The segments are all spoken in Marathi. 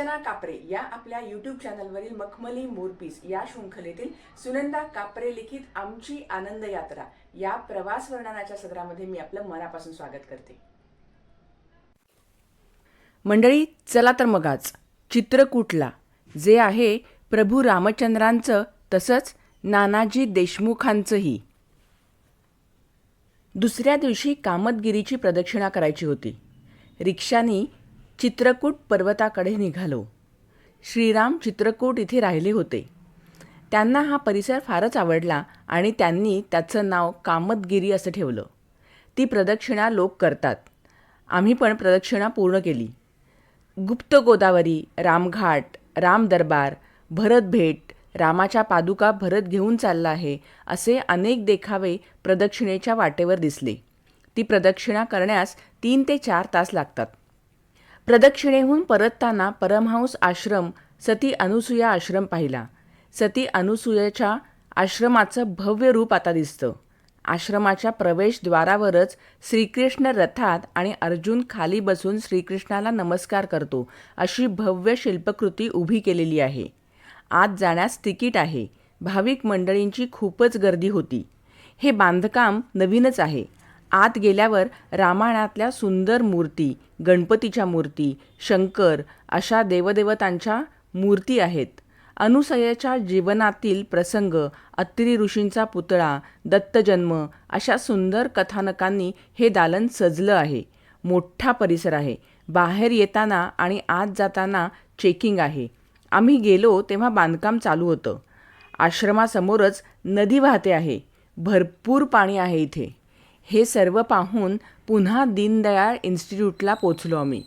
अर्चना कापरे या आपल्या युट्यूब चॅनलवरील मखमली मोरपीस या शृंखलेतील सुनंदा कापरे लिखित आमची आनंद यात्रा या प्रवास वर्णनाच्या सदरामध्ये मी आपलं मनापासून स्वागत करते. मंडळी चला तर मग आज चित्रकूटला जे आहे प्रभू रामचंद्रांचं तसंच नानाजी देशमुखांचंही. दुसऱ्या दिवशी कामतगिरीची प्रदक्षिणा करायची होती. रिक्षानी चित्रकूट पर्वताकडे निघालो. श्रीराम चित्रकूट इथे राहिले होते. त्यांना हा परिसर फारच आवडला आणि त्यांनी त्याचं नाव कामतगिरी असं ठेवलं. ती प्रदक्षिणा लोक करतात. आम्ही पण प्रदक्षिणा पूर्ण केली. गुप्त गोदावरी रामघाट राम दरबार भरत भेट रामाच्या पादुका भरत घेऊन चालला आहे असे अनेक देखावे प्रदक्षिणेच्या वाटेवर दिसले. ती प्रदक्षिणा करण्यास तीन ते चार तास लागतात. प्रदक्षिणेहून परतताना परमहंस आश्रम सती अनुसूया आश्रम पाहिला. सती अनुसूयाच्या आश्रमाचं भव्य रूप आता दिसतं. आश्रमाच्या प्रवेशद्वारावरच श्रीकृष्ण रथात आणि अर्जुन खाली बसून श्रीकृष्णाला नमस्कार करतो अशी भव्य शिल्पकृती उभी केलेली आहे. आत जाण्यास तिकीट आहे. भाविक मंडळींची खूपच गर्दी होती. हे बांधकाम नवीनच आहे. आत गेल्यावर रामायणातल्या सुंदर मूर्ती गणपतीच्या मूर्ती शंकर अशा देवदेवतांच्या मूर्ती आहेत. अनुसयाच्या जीवनातील प्रसंग अत्रि ऋषींचा पुतळा दत्तजन्म अशा सुंदर कथानकांनी हे दालन सजलं आहे. मोठा परिसर आहे. बाहेर येताना आणि आत जाताना चेकिंग आहे. आम्ही गेलो तेव्हा बांधकाम चालू होतं. आश्रमासमोरच नदी वाहते आहे. भरपूर पाणी आहे इथे. हे सर्व पाहून पुन्हा दीनदयाळ इन्स्टिट्यूटला पोचलो आम्ही.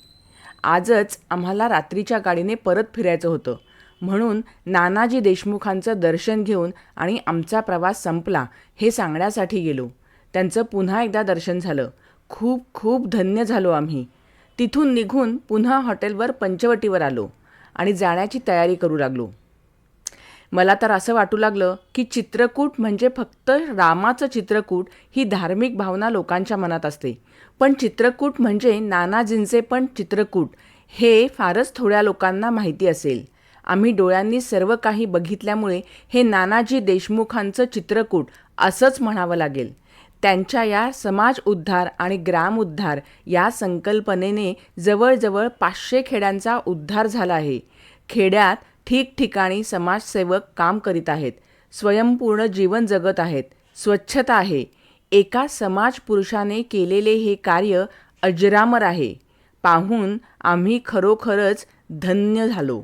आजच आम्हाला रात्रीच्या गाडीने परत फिरायचं होतं. म्हणून नानाजी देशमुखांचं दर्शन घेऊन आणि आमचा प्रवास संपला हे सांगण्यासाठी गेलो. त्यांचं पुन्हा एकदा दर्शन झालं. खूप खूप धन्य झालो आम्ही. तिथून निघून पुन्हा हॉटेलवर पंचवटीवर आलो आणि जाण्याची तयारी करू लागलो. मला तर असं वाटू लागलं की चित्रकूट म्हणजे फक्त रामाचं चित्रकूट ही धार्मिक भावना लोकांच्या मनात असते. पण चित्रकूट म्हणजे नानाजींचे पण चित्रकूट. हे फारच थोड्या लोकांना माहिती असेल. आम्ही डोळ्यांनी सर्व काही बघितल्यामुळे हे नानाजी देशमुखांचं चित्रकूट असंच म्हणावं लागेल. त्यांच्या या समाज उद्धार आणि ग्राम उद्धार या संकल्पनेने जवळजवळ पाचशे खेड्यांचा उद्धार झाला आहे. खेड्यात ठिकठिकाणी समाजसेवक काम करीत आहेत. स्वयंपूर्ण जीवन जगत आहेत. स्वच्छता आहे. एका समाज पुरुषाने केलेले हे कार्य अजरामर आहे. पाहून आम्ही खरोखरच धन्य झालो.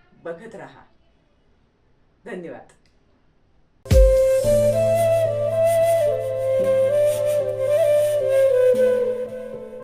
बघत राहा. धन्यवाद.